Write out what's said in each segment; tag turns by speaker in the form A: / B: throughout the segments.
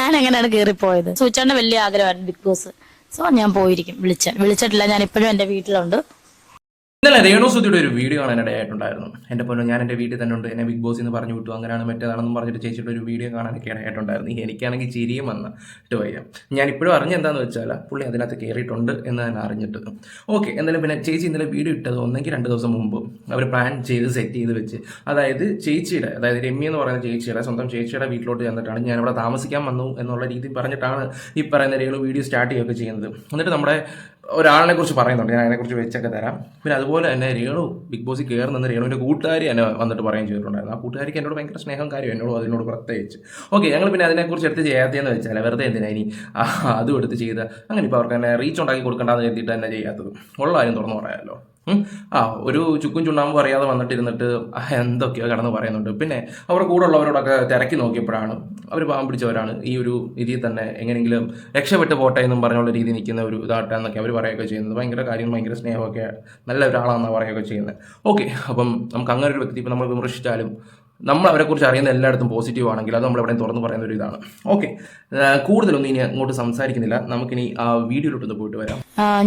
A: ഞാൻ എങ്ങനെയാണ് കയറിപ്പോയത് സൂച്ചാണ്ട് വലിയ ആഗ്രഹമാണ് ബിഗ് ബോസ്. സോ ഞാൻ പോയിരിക്കും. വിളിച്ച വിളിച്ചിട്ടില്ല. ഞാൻ ഇപ്പോഴും എന്റെ വീട്ടിലുണ്ട്.
B: ഇന്നലെ രേണു സുധിയുടെ ഒരു വീഡിയോ ആണ് കാണാൻ ഇടയായിട്ടുണ്ടായിരുന്നു എന്റെ പോലെ ഞാൻ എന്റെ വീട്ടിൽ തന്നെ ഉണ്ട്. എന്നെ ബിഗ് ബോസ് എന്ന് പറഞ്ഞു വിട്ടു. അങ്ങനെയാണ് മറ്റേതാണെന്നും പറഞ്ഞിട്ട് ചേച്ചിയുടെ ഒരു വീഡിയോ കാണാനൊക്കെ ഇടയായിട്ടുണ്ടായിരുന്നു എനിക്കാണെങ്കിൽ ചിരിയും വന്ന വയ്യ. ഞാൻ ഇപ്പോഴും അറിഞ്ഞ എന്താണെന്ന് വെച്ചാൽ പുള്ളി അതിനകത്ത് കയറിയിട്ടുണ്ട് എന്ന് തന്നെ അറിഞ്ഞിട്ട്. ഓക്കെ എന്തായാലും പിന്നെ ചേച്ചി ഇന്നലെ വീഡിയോ ഇട്ടത് ഒന്നെങ്കിൽ രണ്ട് ദിവസം മുമ്പ് അവർ പ്ലാൻ ചെയ്ത് സെറ്റ് ചെയ്ത് വെച്ച്. അതായത് ചേച്ചിയുടെ അതായത് രമ്യ എന്ന് പറയുന്ന ചേച്ചിയുടെ സ്വന്തം ചേച്ചിയുടെ വീട്ടിലോട്ട് ചെന്നിട്ടാണ് ഞാൻ ഇവിടെ താമസിക്കാൻ വന്നു എന്നുള്ള രീതി പറഞ്ഞിട്ടാണ് ഈ പറയുന്ന രേണു വീഡിയോ സ്റ്റാർട്ട് ചെയ്യുകയൊക്കെ ചെയ്യുന്നത്. എന്നിട്ട് നമ്മുടെ ഒരാളിനെ കുറിച്ച് പറയുന്നുണ്ട്. ഞാൻ അതിനെക്കുറിച്ച് വെച്ചൊക്കെ തരാം. പിന്നെ അതുപോലെ തന്നെ രേണു ബിഗ് ബോസിൽ കയറുന്ന രേണുവിന്റെ കൂട്ടുകാരി എന്നെ വന്നിട്ട് പറയുകയും ചെയ്തിട്ടുണ്ടായിരുന്നു. ആ കൂട്ടുകാരിക്ക് എന്നോട് ഭയങ്കര സ്നേഹം കാര്യം എന്നോട് അതിനോട് പ്രത്യേകിച്ച്. ഓക്കെ ഞങ്ങൾ പിന്നെ അതിനെക്കുറിച്ച് എടുത്ത് ചെയ്യാത്തതെന്ന് വെച്ചാൽ വെറുതെ എന്തിനാ ഇനി അതും എടുത്ത് ചെയ്ത്? അങ്ങനെ ഇപ്പോൾ അവർക്ക് തന്നെ റീച്ച് ഉണ്ടാക്കി കൊടുക്കേണ്ടതെന്ന് കരുതിയിട്ട് തന്നെ ചെയ്യാത്തത്. ഉള്ള കാര്യം തുറന്നു പറയാമല്ലോ. ആ ഒരു ചുക്കും ചുണ്ണാമ്പും അറിയാതെ വന്നിട്ടിരുന്നിട്ട് എന്തൊക്കെയോ കടന്ന് പറയുന്നുണ്ട്. പിന്നെ അവരുടെ കൂടെ ഉള്ളവരോടൊക്കെ തിരക്കി നോക്കിയപ്പോഴാണ് അവർ പാവം പിടിച്ചവരാണ്. ഈ ഒരു രീതിയിൽ തന്നെ എങ്ങനെയെങ്കിലും രക്ഷപ്പെട്ട് പോട്ടെ എന്നും പറഞ്ഞുള്ള രീതി നിൽക്കുന്ന ഒരു ഇതാട്ടെ എന്നൊക്കെ അവർ പറയുകയൊക്കെ ചെയ്യുന്നത്. ഭയങ്കര കാര്യം ഭയങ്കര സ്നേഹമൊക്കെ നല്ല ഒരാളാണെന്നാണ് പറയുകയൊക്കെ ചെയ്യുന്നത്. ഓക്കെ അപ്പം നമുക്ക് അങ്ങനെ ഒരു വ്യക്തി ഇപ്പം നമ്മൾ വിമർശിച്ചാലും നമ്മൾ അവരെക്കുറിച്ച് അറിയുന്ന എല്ലായിടത്തും പോസിറ്റീവ് ആണെങ്കിൽ അത് നമ്മൾ എവിടെയും തുറന്ന് പറയുന്ന ഒരു ഇതാണ്. ഓക്കെ കൂടുതലൊന്നും ഇനി അങ്ങോട്ട് സംസാരിക്കുന്നില്ല. നമുക്കിനി ആ വീഡിയോയിലോട്ടൊന്ന് പോയിട്ട് വരാം.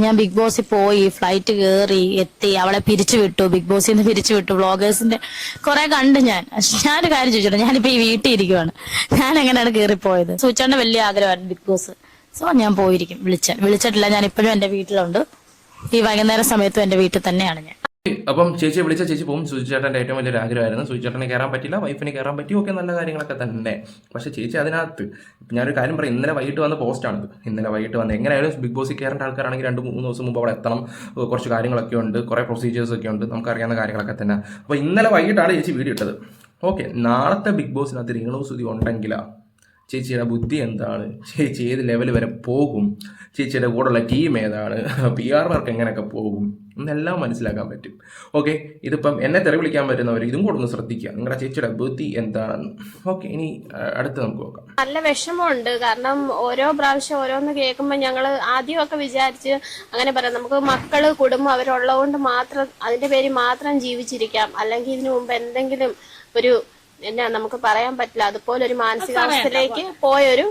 A: ഞാൻ ബിഗ് ബോസിൽ പോയി ഫ്ലൈറ്റ് കയറി എത്തി അവളെ പിരിച്ചു വിട്ടു. ബിഗ് ബോസിൽ നിന്ന് പിരിച്ചു വിട്ടു. വ്ളോഗേഴ്സിന്റെ കുറെ കണ്ടു ഞാൻ. ഞാനൊരു കാര്യം ചോദിച്ചോട്ടെ? ഞാനിപ്പോ ഈ വീട്ടിൽ ഇരിക്കുവാണ്. ഞാൻ എങ്ങനെയാണ് കയറിപ്പോയത് സൂച്ചാണ്ട് വലിയ ആഗ്രഹമായിരുന്നു ബിഗ് ബോസ് സോ ഞാൻ പോയിരിക്കും. വിളിച്ച വിളിച്ചിട്ടില്ല. ഞാൻ ഇപ്പോഴും എന്റെ വീട്ടിലുണ്ട്. ഈ വൈകുന്നേര സമയത്തും എന്റെ വീട്ടിൽ തന്നെയാണ് ഞാൻ.
B: അപ്പം ചേച്ചിയെ വിളിച്ച ചേച്ചി പോകും. സുചേട്ടന്റെ ഏറ്റവും വലിയൊരു ആഗ്രഹമായിരുന്നു. സുചേട്ടനെ കയറാൻ പറ്റില്ല വൈഫിന് കയറാൻ പറ്റി ഒക്കെ നല്ല കാര്യങ്ങളൊക്കെ തന്നെ. പക്ഷെ ചേച്ചി അതിനകത്ത് ഞാനൊരു കാര്യം പറയും. ഇന്നലെ വൈകിട്ട് വന്ന പോസ്റ്റാണിത് ഇന്നലെ വൈകിട്ട് വന്ന് എങ്ങനെയായാലും ബിഗ് ബോസിൽ കയറേണ്ട ആൾക്കാരാണെങ്കിൽ രണ്ട് മൂന്ന് ദിവസം മുമ്പ് അവിടെ എത്തണം. കുറച്ച് കാര്യങ്ങളൊക്കെ ഉണ്ട്. കുറേ പ്രൊസീജിയേഴ്സ് ഒക്കെ ഉണ്ട്. നമുക്കറിയാവുന്ന കാര്യങ്ങളൊക്കെ തന്നെ. അപ്പോൾ ഇന്നലെ വൈകിട്ടാണ് ചേച്ചി വീഡിയോ ഇട്ടത്. ഓക്കെ നാളത്തെ ബിഗ് ബോസിനകത്ത് രേണു സുതി ഉണ്ടെങ്കിലാ? ചേച്ചിയുടെ ബുദ്ധി എന്താണ്? ചേച്ചി ഏത് ലെവൽ വരെ പോകും? ചേച്ചിയുടെ കൂടെയുള്ള ടീം ഏതാണ്? പി ആർ വർക്ക് എങ്ങനെയൊക്കെ പോകും? എന്നെല്ലാം മനസ്സിലാക്കാൻ പറ്റും. ഓക്കെ ഇതിപ്പം എന്നെ തെറി വിളിക്കാൻ പറ്റുന്നവർ ഇതും കൂടെ ഒന്ന് ശ്രദ്ധിക്കുക. നിങ്ങളുടെ ചേച്ചിയുടെ ബുദ്ധി എന്താണെന്ന്. ഓക്കെ ഇനി അടുത്ത് നമുക്ക് നോക്കാം.
C: നല്ല വിഷമമുണ്ട്. കാരണം ഓരോ പ്രാവശ്യം ഓരോന്ന് കേൾക്കുമ്പോൾ ഞങ്ങൾ ആദ്യമൊക്കെ വിചാരിച്ച് അങ്ങനെ പറയാം. നമുക്ക് മക്കൾ കുടുംബം അവരുള്ളതുകൊണ്ട് മാത്രം അതിന്റെ പേര് മാത്രം ജീവിച്ചിരിക്കാം. അല്ലെങ്കിൽ ഇതിനു മുമ്പ് എന്തെങ്കിലും ഒരു എന്നാ നമുക്ക് പറയാൻ പറ്റില്ല. അതുപോലെ ഒരു മാനസികാവസ്ഥയിലേക്ക് പോയൊരു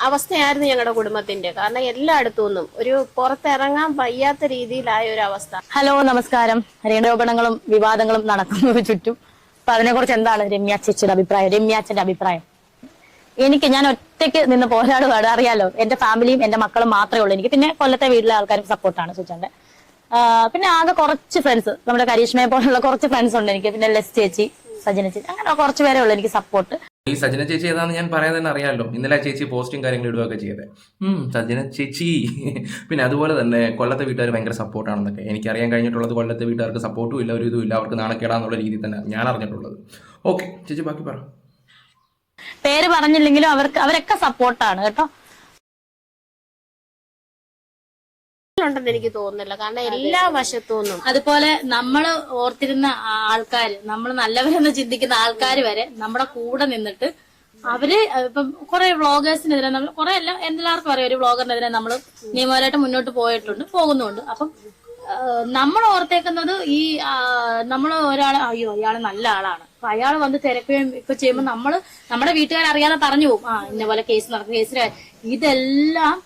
C: അവസ്ഥയായിരുന്നു ഞങ്ങളുടെ കുടുംബത്തിന്റെ. കാരണം എല്ലായിടത്തു നിന്നും ഒരു പുറത്തിറങ്ങാൻ വയ്യാത്ത രീതിയിലായ ഒരു അവസ്ഥ.
A: ഹലോ നമസ്കാരം. രേണോപണങ്ങളും വിവാദങ്ങളും നടക്കുന്നത് ചുറ്റും. അപ്പൊ അതിനെക്കുറിച്ച് എന്താണ് രമ്യ ചേച്ചിയുടെ അഭിപ്രായം? രമ്യാച്ചന്റെ അഭിപ്രായം. എനിക്ക് ഞാൻ ഒറ്റയ്ക്ക് നിന്ന് പോരാടുകയാണ് അറിയാലോ എന്റെ ഫാമിലിയും എന്റെ മക്കളും മാത്രമേ ഉള്ളൂ. എനിക്ക് പിന്നെ കൊല്ലത്തെ വീട്ടിലെ ആൾക്കാരും സപ്പോർട്ടാണ് സുചാന്റെ പിന്നെ ആകെ കുറച്ച് ഫ്രണ്ട്സ് നമ്മുടെ കരീഷ്മയെ പോലുള്ള കുറച്ച് ഫ്രണ്ട്സ് ഉണ്ട് എനിക്ക്. പിന്നെ ലെസ് ചേച്ചി. സജന ചേച്ചി. അങ്ങനെ കുറച്ച് പേരേ ഉള്ളൂ എനിക്ക് സപ്പോർട്ട്
B: ഈ സജന ചേച്ചി ഏതാണെന്ന് ഞാൻ പറയാൻ തന്നെ അറിയാമല്ലോ ഇന്നലെ ചേച്ചി പോസ്റ്റും കാര്യങ്ങളും ഇടുകയൊക്കെ ചെയ്തത് സജന ചേച്ചി. പിന്നെ അതുപോലെ തന്നെ കൊല്ലത്തെ വീട്ടുകാർ ഭയങ്കര സപ്പോർട്ടാണെന്നൊക്കെ എനിക്കറിയാൻ കഴിഞ്ഞിട്ടുള്ളത് കൊല്ലത്തെ വീട്ടുകാർക്ക് സപ്പോർട്ടും ഇല്ല ഒരു ഇതും ഇല്ല. അവർക്ക് നാണക്കേടാന്നുള്ള രീതിയിൽ തന്നെ ഞാൻ അറിഞ്ഞിട്ടുള്ളത്. ഓക്കെ ചേച്ചി ബാക്കി പറ.
A: പേര് പറഞ്ഞില്ലെങ്കിലും അവർക്ക് അവരൊക്കെ സപ്പോർട്ടാണ് കേട്ടോ.
C: ഉണ്ടെന്ന് എനിക്ക് തോന്നുന്നില്ല. കാരണം എല്ലാ വശത്തു നിന്നും
A: അതുപോലെ നമ്മൾ ഓർത്തിരുന്ന ആൾക്കാർ നമ്മൾ നല്ലവരെന്ന് ചിന്തിക്കുന്ന ആൾക്കാർ വരെ നമ്മുടെ കൂടെ നിന്നിട്ട് അവർ ഇപ്പം കുറെ വ്ളോഗേഴ്സിനെതിരെ നമ്മൾ കുറെ എല്ലാം എല്ലാവർക്കും അറിയാം ഒരു വ്ളോഗറിനെതിരെ നമ്മൾ നിയമപരമായിട്ട് മുന്നോട്ട് പോയിട്ടുണ്ട് പോകുന്നുണ്ട്. അപ്പം നമ്മൾ ഓർത്തേക്കുന്നത് ഈ നമ്മൾ ഒരാൾ അയ്യോ അയാൾ നല്ല ആളാണ്. അപ്പൊ അയാൾ വന്ന് തിരക്കുകയും ഇപ്പൊ ചെയ്യുമ്പോൾ നമ്മൾ നമ്മുടെ വീട്ടുകാർ അറിയാതെ പറഞ്ഞു പോകും. ആ ഇന്ന പോലെ കേസ് നടക്കുന്ന കേസിലായി ഇതെല്ലാം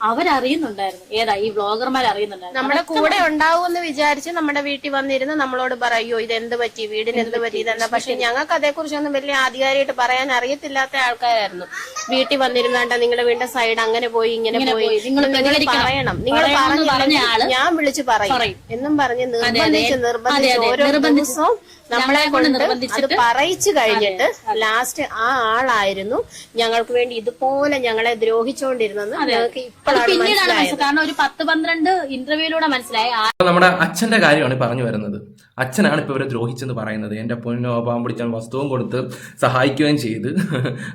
A: അവരറിയുന്നുണ്ടായിരുന്നു. ഏതാ ഈ വ്ളോഗർമാർ അറിയുന്നുണ്ടായിരുന്നു.
C: നമ്മുടെ കൂടെ ഉണ്ടാവുമെന്ന് വിചാരിച്ച് നമ്മുടെ വീട്ടിൽ വന്നിരുന്ന് നമ്മളോട് പറയോ ഇത് എന്ത് പറ്റി? വീടിന് എന്ത് പറ്റി? ഇതെന്താ? പക്ഷെ ഞങ്ങൾക്ക് അതേക്കുറിച്ചൊന്നും വലിയ ആധികാരികമായിട്ട് പറയാൻ അറിയത്തില്ലാത്ത ആൾക്കാരായിരുന്നു. വീട്ടിൽ വന്നിരുന്നാണ്ട നിങ്ങളുടെ വീടിന്റെ സൈഡ് അങ്ങനെ പോയി ഇങ്ങനെ പോയി.
A: നിങ്ങൾ
C: പറയണം. നിങ്ങൾ
A: പറഞ്ഞു
C: ഞാൻ വിളിച്ച് പറയും. എന്നും പറഞ്ഞ് നിർബന്ധിച്ച് നിർബന്ധിച്ച് ഓരോ ദിവസവും നമ്മളെ
A: കൊണ്ട്
C: അത്
A: നിർബന്ധിച്ചിട്ട്
C: പറയിച്ചു കഴിഞ്ഞിട്ട് ലാസ്റ്റ് ആ ആളായിരുന്നു. ഞങ്ങൾക്ക് വേണ്ടി ഇതുപോലെ ഞങ്ങളെ ദ്രോഹിച്ചുകൊണ്ടിരുന്നെന്ന് ഞങ്ങൾക്ക് ഇപ്പോഴാണ്
A: പിന്നീടാണ്
C: മനസ്സിലായത്.
A: മനസ്സിലായത്. കാരണം ഒരു പത്ത് പന്ത്രണ്ട് ഇന്റർവ്യൂലൂടെ മനസ്സിലായി.
B: നമ്മുടെ അച്ഛന്റെ കാര്യമാണ് പറഞ്ഞു വരുന്നത്. അച്ഛനാണ് ഇപ്പൊ ഇവരെ ദ്രോഹിച്ചെന്ന് പറയുന്നത്. എന്റെ പൊന്നോ പാവം പിടിച്ചാൽ വസ്തുവും കൊടുത്ത് സഹായിക്കുകയും ചെയ്ത്.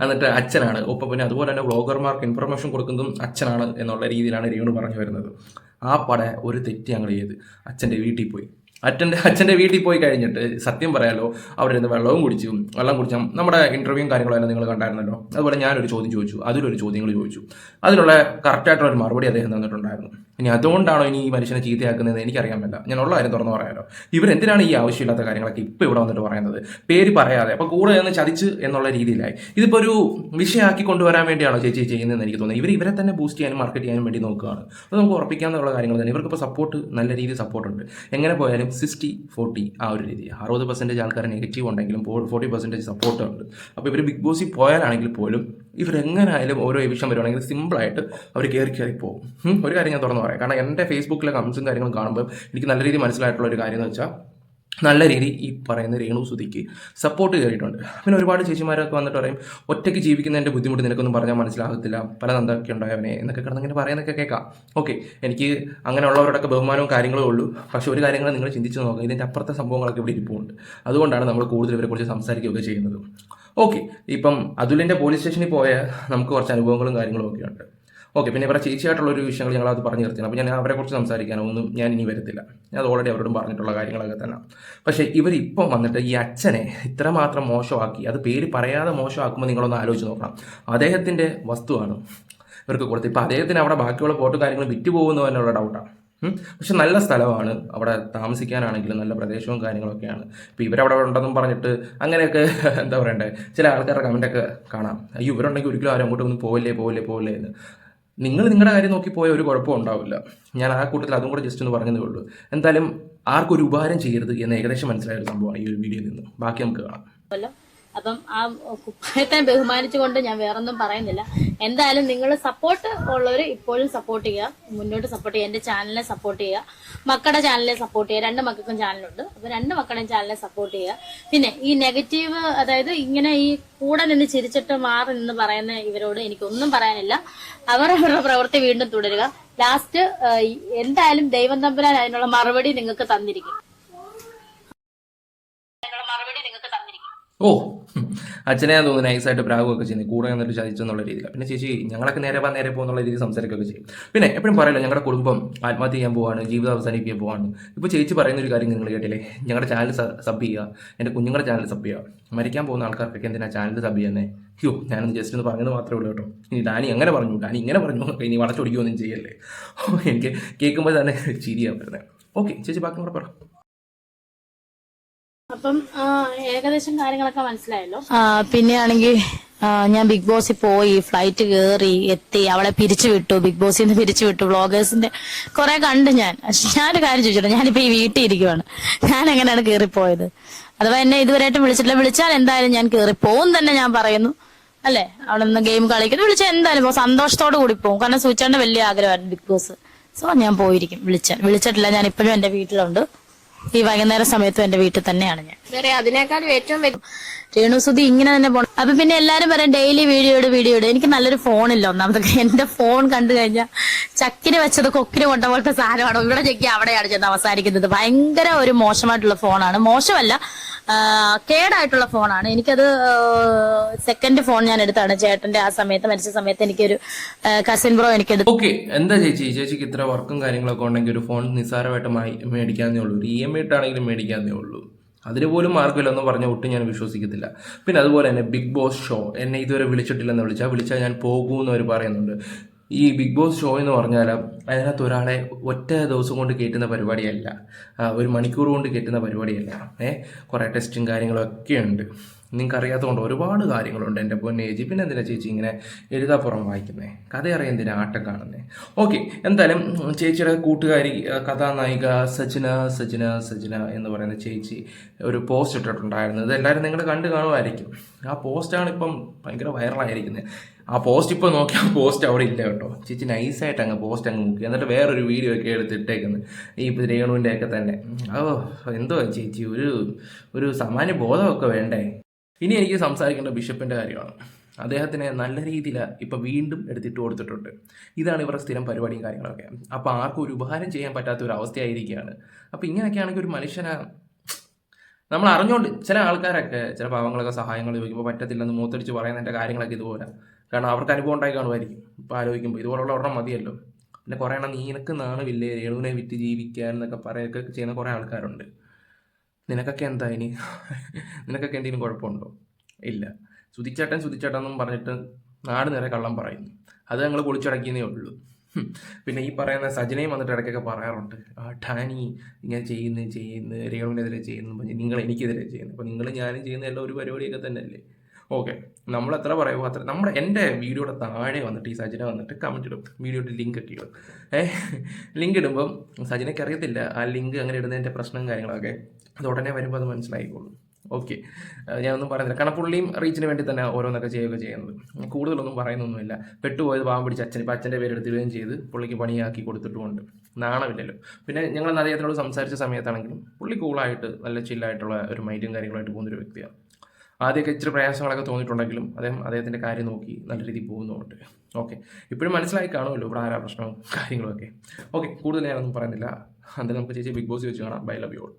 B: എന്നിട്ട് അച്ഛനാണ്. ഒപ്പം പിന്നെ അതുപോലെ തന്നെ വ്ളോഗർമാർക്ക് ഇൻഫർമേഷൻ കൊടുക്കുന്നതും അച്ഛനാണ് എന്നുള്ള രീതിയിലാണ് രേണു പറഞ്ഞു വരുന്നത്. ആ പട ഒരു തെറ്റ് ഞങ്ങൾ ചെയ്ത്. അച്ഛന്റെ വീട്ടിൽ പോയി. അച്ഛന്റെ അച്ഛന്റെ വീട്ടിൽ പോയി കഴിഞ്ഞിട്ട് സത്യം പറയാലോ അവിടെ ഇരുന്ന് വെള്ളവും കുടിച്ചു. വെള്ളം കുടിച്ചാൽ നമ്മുടെ ഇന്റർവ്യൂവും കാര്യങ്ങളും നിങ്ങൾ കണ്ടായിരുന്നല്ലോ. അതുപോലെ ഞാനൊരു ചോദ്യം ചോദിച്ചു. അതിലൊരു ചോദ്യങ്ങൾ ചോദിച്ചു. അതിനുള്ള കറക്റ്റായിട്ടുള്ള ഒരു മറുപടി അദ്ദേഹം തന്നിട്ടുണ്ടായിരുന്നു. ഇനി അതുകൊണ്ടാണോ ഇനി ഈ മനുഷ്യനെ ചീത്തയാക്കുന്നത് എനിക്കറിയാൻ പറ്റില്ല ഞാൻ ഉള്ള കാര്യം തുറന്നു പറയാലോ. ഇവരെന്തിനാണ് ഈ ആവശ്യമില്ലാത്ത കാര്യങ്ങളൊക്കെ ഇപ്പോൾ ഇവിടെ വന്നിട്ട് പറയുന്നത്? പേര് പറയാതെ. അപ്പോൾ കൂടെ നിന്ന് ചതിച്ച് എന്നുള്ള രീതിയിലായി. ഇതിപ്പോൾ ഒരു വിഷയമാക്കി കൊണ്ടുവരാൻ വേണ്ടിയാണോ ചേച്ചി ചെയ്യുന്നതെന്ന് എനിക്ക് തോന്നുന്നത് ഇവർ ഇവരെ തന്നെ ബൂസ്റ്റ് ചെയ്യാനും മാർക്കറ്റ് ചെയ്യാനും വേണ്ടി നോക്കുകയാണ്. അത് നമുക്ക് ഉറപ്പിക്കാമെന്നുള്ള കാര്യങ്ങൾ തന്നെ. ഇവർക്കിപ്പോൾ സപ്പോർട്ട് നല്ല രീതിയിൽ സപ്പോർട്ടുണ്ട് എങ്ങനെ പോയാലും സിക്സ്റ്റി ഫോർട്ടി ആ ഒരു രീതി അറുപത് പെർസെന്റേജ് ആൾക്കാർ നെഗറ്റീവ് ഉണ്ടെങ്കിലും ഫോർട്ടി പെർസെന്റേജ് സപ്പോർട്ട് ഉണ്ട്. അപ്പോൾ ഇവർ ബിഗ് ബോസിൽ പോയാലാണെങ്കിൽ പോലും ഇവരെങ്ങനായാലും ഓരോ എവിഷം വരുവാണെങ്കിൽ സിമ്പിളായിട്ട് അവർ കയറി കയറി പോകും. ഒരു കാര്യം ഞാൻ തുറന്നു പറയാം. കാരണം എന്റെ ഫേസ്ബുക്കിലെ കമൻസും കാര്യങ്ങളും കാണുമ്പോൾ എനിക്ക് നല്ല രീതിയിൽ മനസ്സിലായിട്ടുള്ള ഒരു കാര്യം എന്ന് വെച്ചാൽ നല്ല രീതി ഈ പറയുന്ന രേണു സുധിക്ക് സപ്പോർട്ട് കയറിയിട്ടുണ്ട്. പിന്നെ ഒരുപാട് ചേച്ചിമാരൊക്കെ വന്നിട്ട് പറയും ഒറ്റയ്ക്ക് ജീവിക്കുന്നതിന്റെ ബുദ്ധിമുട്ട് നിനക്കൊന്നും പറഞ്ഞാൽ മനസ്സിലാകത്തില്ല. പല നന്ദൊക്കെ ഉണ്ടായവനെ എന്നൊക്കെ കിടന്നിങ്ങനെ പറയുന്നൊക്കെ കേൾക്കാം. ഓക്കെ എനിക്ക് അങ്ങനെയുള്ളവരോടൊക്കെ ബഹുമാനവും കാര്യങ്ങളും ഉള്ളൂ. പക്ഷേ ഒരു കാര്യങ്ങൾ നിങ്ങൾ ചിന്തിച്ച് നോക്കുക ഇതിന്റെ അപ്പുറത്തെ സംഭവങ്ങളൊക്കെ ഇവിടെ ഇരിപ്പുണ്ട്. അതുകൊണ്ടാണ് നമ്മൾ കൂടുതൽ ഇവരെക്കുറിച്ച് സംസാരിക്കുകയൊക്കെ ചെയ്യുന്നത്. ഓക്കെ ഇപ്പം അതുലിന്റെ പോലീസ് സ്റ്റേഷനിൽ പോയ നമുക്ക് കുറച്ച് അനുഭവങ്ങളും കാര്യങ്ങളും ഒക്കെ ഉണ്ട് ഓക്കെ പിന്നെ ഇവരുടെ ചേച്ചിയായിട്ടുള്ള ഒരു വിഷയങ്ങൾ ഞങ്ങൾ അത് പറഞ്ഞു നിർത്തിയാണ്. അപ്പോൾ ഞാൻ അവരെ കുറിച്ച് സംസാരിക്കാനോ ഒന്നും ഞാൻ ഇനി വരത്തില്ല. ഞാൻ അത് ഓൾറെഡി അവരോടും പറഞ്ഞിട്ടുള്ള കാര്യങ്ങളൊക്കെ തന്നെ. പക്ഷേ ഇവർ ഇപ്പം വന്നിട്ട് ഈ അച്ഛനെ ഇത്രമാത്രം മോശമാക്കി അത് പേര് പറയാതെ മോശമാക്കുമ്പോൾ നിങ്ങളൊന്ന് ആലോചിച്ച് നോക്കണം. അദ്ദേഹത്തിന്റെ വസ്തുവാണ് ഇവർക്ക് കൊടുത്ത്. ഇപ്പം അദ്ദേഹത്തിന് അവിടെ ബാക്കിയുള്ള ഫോട്ടോ കാര്യങ്ങൾ വിറ്റുപോകുന്നു എന്നുള്ള ഡൗട്ടാണ്. പക്ഷെ നല്ല സ്ഥലമാണ്. അവിടെ താമസിക്കാനാണെങ്കിലും നല്ല പ്രദേശവും കാര്യങ്ങളൊക്കെയാണ്. ഇപ്പോൾ ഇവരവിടെ ഉണ്ടെന്നും പറഞ്ഞിട്ട് അങ്ങനെയൊക്കെ എന്താ പറയണ്ടേ? ചില ആൾക്കാരുടെ കമന്റൊക്കെ കാണാം. അയ്യോ ഇവരുണ്ടെങ്കിൽ ഒരിക്കലും ആരും അങ്ങോട്ടൊന്നും പോവില്ലേ പോവില്ലേ പോവില്ലേ എന്ന്. നിങ്ങൾ നിങ്ങളുടെ കാര്യം നോക്കി പോയ ഒരു കുഴപ്പവും ഉണ്ടാവില്ല. ഞാൻ ആ കൂട്ടത്തിൽ അതും കൂടെ ജസ്റ്റ് ഒന്ന് പറഞ്ഞതേ ഉള്ളൂ. എന്തായാലും ആർക്കൊരു ഉപകാരം ചെയ്യരുത് എന്ന് ഏകദേശം മനസ്സിലായ ഒരു സംഭവമാണ് ഈ ഒരു വീഡിയോയിൽ നിന്ന്. ബാക്കി നമുക്ക് കാണാം.
A: അപ്പം ആ കുപ്പായത്തെ ബഹുമാനിച്ചുകൊണ്ട് ഞാൻ വേറൊന്നും പറയുന്നില്ല. എന്തായാലും നിങ്ങൾ സപ്പോർട്ട് ഉള്ളവർ ഇപ്പോഴും സപ്പോർട്ട് ചെയ്യുക. മുന്നോട്ട് സപ്പോർട്ട് ചെയ്യുക. എന്റെ ചാനലിനെ സപ്പോർട്ട് ചെയ്യുക. മക്കളുടെ ചാനലിനെ സപ്പോർട്ട് ചെയ്യുക. രണ്ട് മക്കൾക്കും ചാനലുണ്ട് അപ്പൊ രണ്ട് മക്കളുടെയും ചാനലിനെ സപ്പോർട്ട് ചെയ്യുക. പിന്നെ ഈ നെഗറ്റീവ് അതായത് ഇങ്ങനെ ഈ കൂടെ നിന്ന് ചിരിച്ചിട്ട് മാറി നിന്ന് പറയുന്ന ഇവരോട് എനിക്കൊന്നും പറയാനില്ല. അവർ അവരുടെ പ്രവൃത്തി വീണ്ടും തുടരുക. ലാസ്റ്റ് എന്തായാലും ദൈവം തമ്പുരാൻ അതിനുള്ള മറുപടി നിങ്ങൾക്ക് തന്നിരിക്കും അതിനുള്ള മറുപടി നിങ്ങൾക്ക് തന്നിരിക്കും
B: ഓ. അച്ഛനെ തോന്നുന്നു നൈസായിട്ട് പ്രാഗമൊക്കെ ചെയ്യുന്നത് കൂടെ എന്നിട്ട് ചതിച്ചെന്നുള്ള രീതിയിൽ പിന്നെ ചേച്ചി ഞങ്ങളൊക്കെ നേരെ വാ നേരെ പോകുന്നുള്ള രീതിയിൽ സംസാരിക്കുകയൊക്കെ ചെയ്യും. പിന്നെ എപ്പോഴും പറയല്ലോ ഞങ്ങളുടെ കുടുംബം ആത്മഹത്യ ചെയ്യാൻ പോവാണ് ജീവിതം അവസാനിപ്പിക്കാൻ പോവാണ്. ഇപ്പോൾ ചേച്ചി പറയുന്ന ഒരു കാര്യം നിങ്ങൾ കേട്ടില്ലേ? ഞങ്ങളുടെ ചാനൽ സബ് ചെയ്യുക എന്റെ കുഞ്ഞുങ്ങളുടെ ചാനൽ സബ് ചെയ്യുക മരിക്കാൻ പോകുന്ന ആൾക്കാർക്കൊക്കെ എന്തിനാ ചാനൽ സബ് ചെയ്യുന്നത് ക്യൂ ഞാനൊന്ന് ജസ്റ്റ് ഒന്ന് പറഞ്ഞത് മാത്രമേ ഉള്ളൂ കേട്ടോ. ഇനി ഡാനി അങ്ങനെ പറഞ്ഞു? ഡാനി ഇങ്ങനെ പറഞ്ഞു. ഇനി വളച്ചൊടിക്കുകയൊന്നും ചെയ്യല്ലേ. എനിക്ക് കേൾക്കുമ്പോൾ തന്നെ ചിരിയാണ് വരുന്നത് ഓക്കെ ചേച്ചി ബാക്കി കൂടെ പറ.
A: അപ്പം ഏകദേശം കാര്യങ്ങളൊക്കെ മനസ്സിലായല്ലോ? പിന്നെ ആണെങ്കിൽ ഞാൻ ബിഗ് ബോസിൽ പോയി ഫ്ലൈറ്റ് കയറി എത്തി അവളെ പിരിച്ചു വിട്ടു ബിഗ് ബോസിൽ നിന്ന് പിരിച്ചു വിട്ടു വ്ളോഗേഴ്സിന്റെ കുറെ കണ്ട് ഞാൻ. ഞാനൊരു കാര്യം ചോദിച്ചിട്ടു ഞാനിപ്പോ ഈ വീട്ടിൽ ഇരിക്കുവാണ്. ഞാൻ എങ്ങനെയാണ് കയറിപ്പോയത് അഥവാ എന്നെ ഇതുവരെയായിട്ടും വിളിച്ചിട്ടില്ല. വിളിച്ചാൽ എന്തായാലും ഞാൻ കേറി പോകും തന്നെ ഞാൻ പറയുന്നു. അല്ലെ? അവിടെ നിന്ന് ഗെയിം കളിക്കുന്നു. വിളിച്ചാൽ എന്തായാലും പോകും. സന്തോഷത്തോടു കൂടി പോകും. കാരണം സൂചിച്ചാണ്ട് വലിയ ആഗ്രഹമായിരുന്നു ബിഗ് ബോസ്. സോ ഞാൻ പോയിരിക്കും. വിളിച്ചാൽ. വിളിച്ചിട്ടില്ല. ഞാൻ ഇപ്പോഴും എന്റെ വീട്ടിലുണ്ട്. ഈ വൈകുന്നേര സമയത്തും എന്റെ വീട്ടിൽ തന്നെയാണ് ഞാൻ.
C: വേറെ അതിനേക്കാളും ഏറ്റവും
A: രേണുസുതി ഇങ്ങനെ തന്നെ പോണം അപ്പൊ പിന്നെ എല്ലാരും പറയാം ഡെയിലി വീഡിയോ ഇട് വീഡിയോ ഇട്. എനിക്ക് നല്ലൊരു ഫോണില്ല ഒന്നാമതൊക്കെ. എന്റെ ഫോൺ കണ്ടു കഴിഞ്ഞാൽ ചക്കിന് വെച്ചത് കൊക്കിന് കൊണ്ട പോലത്തെ സാധനമാണ്. ഇവിടെ ചെക്കി അവിടെയാണ് ചെന്ന് അവസാനിക്കുന്നത്. ഭയങ്കര ഒരു മോശമായിട്ടുള്ള ഫോണാണ് മോശമല്ല കേടായിട്ടുള്ള ഫോണാണ് എനിക്കത് സെക്കൻഡ് ഫോൺ ഞാൻ എടുത്താണ്. ചേട്ടന്റെ ആ സമയത്ത് മരിച്ച സമയത്ത് എനിക്കൊരു കസിൻ ബ്രോ എനിക്ക്
B: ഓക്കെ എന്താ ചേച്ചി? ചേച്ചിക്ക് ഇത്ര വർക്കും കാര്യങ്ങളൊക്കെ ഉണ്ടെങ്കിൽ ഒരു ഫോൺ നിസ്സാരമായിട്ട് മായി- മേടിക്കാന്നേ ഉള്ളൂ. ഒരു ഇ എം ഐ ഇട്ടാണെങ്കിലും മേടിക്കാന്നേ ഉള്ളൂ. അതിന് പോലും മാർഗമില്ലെന്ന് പറഞ്ഞ ഒട്ടും ഞാൻ വിശ്വസിക്കത്തില്ല. പിന്നെ അതുപോലെ തന്നെ ബിഗ് ബോസ് ഷോ എന്നെ ഇതുവരെ വിളിച്ചിട്ടില്ലെന്ന് വിളിച്ചാൽ വിളിച്ചാൽ ഞാൻ പോകുമെന്ന് അവർ പറയുന്നുണ്ട്. ഈ ബിഗ് ബോസ് ഷോ എന്ന് പറഞ്ഞാൽ അതിനകത്ത് ഒരാളെ ഒറ്റ ദിവസം കൊണ്ട് കയറ്റുന്ന പരിപാടിയല്ല. ഒരു മണിക്കൂർ കൊണ്ട് കയറ്റുന്ന പരിപാടിയല്ല. ഏഹ് കുറേ ടെസ്റ്റും കാര്യങ്ങളൊക്കെ ഉണ്ട്. നിങ്ങൾക്ക് അറിയാത്തതുകൊണ്ട് ഒരുപാട് കാര്യങ്ങളുണ്ട് എന്റെ പൊന്നെ ചേച്ചി. പിന്നെ എന്തിനാ ചേച്ചി ഇങ്ങനെ എഴുതാപ്പുറം വായിക്കുന്നത് കഥ അറിയാൻ എന്തിനാ ആട്ടം കാണുന്നത് ഓക്കെ എന്തായാലും ചേച്ചിയുടെ കൂട്ടുകാരി കഥാനായിക സജിന സജിന സജിന എന്ന് പറയുന്ന ചേച്ചി ഒരു പോസ്റ്റ് ഇട്ടിട്ടുണ്ടായിരുന്നു. ഇതെല്ലാവരും നിങ്ങൾ കണ്ടു കാണുമായിരിക്കും. ആ പോസ്റ്റാണ് ഇപ്പം ഭയങ്കര വൈറലായിരിക്കുന്നത്. ആ പോസ്റ്റ് ഇപ്പോൾ നോക്കി ആ പോസ്റ്റ് അവിടെ ഇല്ല കേട്ടോ. ചേച്ചി നൈസായിട്ട് അങ്ങ് പോസ്റ്റ് അങ്ങ് നോക്കി എന്നിട്ട് വേറൊരു വീഡിയോ ഒക്കെ എടുത്ത് ഇട്ടേക്കുന്നത് ഈ രേണുവിന്റെയൊക്കെ തന്നെ. ഓ എന്തോ ചേച്ചി? ഒരു ഒരു സാമാന്യ ബോധമൊക്കെ വേണ്ടേ? ഇനി എനിക്ക് സംസാരിക്കേണ്ട ബിഷപ്പിന്റെ കാര്യമാണ്. അദ്ദേഹത്തിന് നല്ല രീതിയിൽ ഇപ്പം വീണ്ടും എടുത്തിട്ട് കൊടുത്തിട്ടുണ്ട്. ഇതാണ് ഇവരുടെ സ്ഥിരം പരിപാടിയും കാര്യങ്ങളൊക്കെ. അപ്പോൾ ആർക്കും ഒരു ഉപകാരം ചെയ്യാൻ പറ്റാത്ത ഒരു അവസ്ഥയായിരിക്കുകയാണ്. അപ്പോൾ ഇങ്ങനെയൊക്കെ ആണെങ്കിൽ ഒരു മനുഷ്യനെ നമ്മൾ അറിഞ്ഞുകൊണ്ട് ചില ആൾക്കാരൊക്കെ ചില പാവങ്ങളൊക്കെ സഹായങ്ങൾ ചോദിക്കുമ്പോൾ പറ്റത്തില്ലെന്ന് മൂത്തടിച്ച് പറയുന്നതിന്റെ കാര്യങ്ങളൊക്കെ ഇതുപോലെ. കാരണം അവർക്ക് അനുഭവം ഉണ്ടായി കാണുമായിരിക്കും. ഇപ്പോൾ ആലോചിക്കുമ്പോൾ ഇതുപോലുള്ള ഒരെണ്ണം മതിയല്ലോ. പിന്നെ കുറേ എണ്ണം നീനക്ക് നാണമില്ലേ? രേണുവിനെ വിറ്റ് ജീവിക്കാൻ എന്നൊക്കെ പറയുകയൊക്കെ ചെയ്യുന്ന കുറേ ആൾക്കാരുണ്ട്. നിനക്കൊക്കെ എന്താ ഇനി? നിനക്കൊക്കെ എന്തെങ്കിലും കുഴപ്പമുണ്ടോ? ഇല്ല. സുതിച്ചേട്ടൻ സുതിച്ചേട്ടൻ പറഞ്ഞിട്ട് നാട് നേരെ കള്ളം പറയുന്നു. അത് ഞങ്ങൾ പൊളിച്ചടക്കിയെന്നേ ഉള്ളൂ. പിന്നെ ഈ പറയുന്ന സജനയും വന്നിട്ട് ഇടയ്ക്കൊക്കെ പറയാറുണ്ട്. ആ ടാനി ഇങ്ങനെ ചെയ്യുന്നു ചെയ്യുന്നു രേണുവിനെതിരെ ചെയ്യുന്നു നിങ്ങൾ എനിക്കെതിരെ ചെയ്യുന്നു. അപ്പോൾ നിങ്ങൾ ഞാനും ചെയ്യുന്ന എല്ലാം ഒരു പരിപാടിയൊക്കെ തന്നെയല്ലേ? ഓക്കെ. നമ്മൾ എത്ര പറയുമോ അത്ര നമ്മുടെ എന്റെ വീഡിയോയുടെ താഴെ വന്നിട്ട് ഈ സജന വന്നിട്ട് കമന്റ് ഇടും. വീഡിയോയുടെ ലിങ്ക് ഒക്കെ ഇടും. ഏഹ് ലിങ്ക് ഇടുമ്പം സജനയ്ക്ക് അറിയത്തില്ല. ആ ലിങ്ക് അങ്ങനെ ഇടുന്നതിന്റെ പ്രശ്നം കാര്യങ്ങളൊക്കെ. അത് ഉടനെ വരുമ്പോൾ അത് മനസ്സിലായിക്കോളും. ഓക്കെ ഞാനൊന്നും പറയുന്നില്ല. കാരണം പുള്ളിയും റീച്ചിന് വേണ്ടി തന്നെ ഓരോന്നൊക്കെ ചെയ്യുകയൊക്കെ ചെയ്യുന്നത്. കൂടുതലൊന്നും പറയുന്നൊന്നുമില്ല. പെട്ടുപോയത് പാവം പിടിച്ച് അച്ഛൻ. ഇപ്പം അച്ഛന്റെ പേര് എടുത്തിടുകയും ചെയ്ത് പുള്ളിക്ക് പണിയാക്കി കൊടുത്തിട്ടുമുണ്ട്. നാണമില്ലല്ലോ. പിന്നെ ഞങ്ങൾ അദ്ദേഹത്തിനോട് സംസാരിച്ച സമയത്താണെങ്കിലും പുള്ളി കൂളായിട്ട് നല്ല ചില്ലായിട്ടുള്ള ഒരു മൈൻഡും കാര്യങ്ങളായിട്ട് പോകുന്നൊരു വ്യക്തിയാണ്. ആദ്യമൊക്കെ ഇച്ചിരി പ്രയാസങ്ങളൊക്കെ തോന്നിയിട്ടുണ്ടെങ്കിലും അദ്ദേഹം അദ്ദേഹത്തിന്റെ കാര്യം നോക്കി നല്ല രീതിയിൽ പോകുന്നുണ്ട്. ഓക്കെ. ഇപ്പോഴും മനസ്സിലായി കാണുമല്ലോ ഇവിടെ ആരാ പ്രശ്നവും കാര്യങ്ങളൊക്കെ. ഓക്കെ കൂടുതൽ ഞാനൊന്നും പറയുന്നില്ല. അന്നേരം നമുക്ക് ചേച്ചി ബിഗ് ബോസ് വെച്ച് കാണാം. Bye love you all.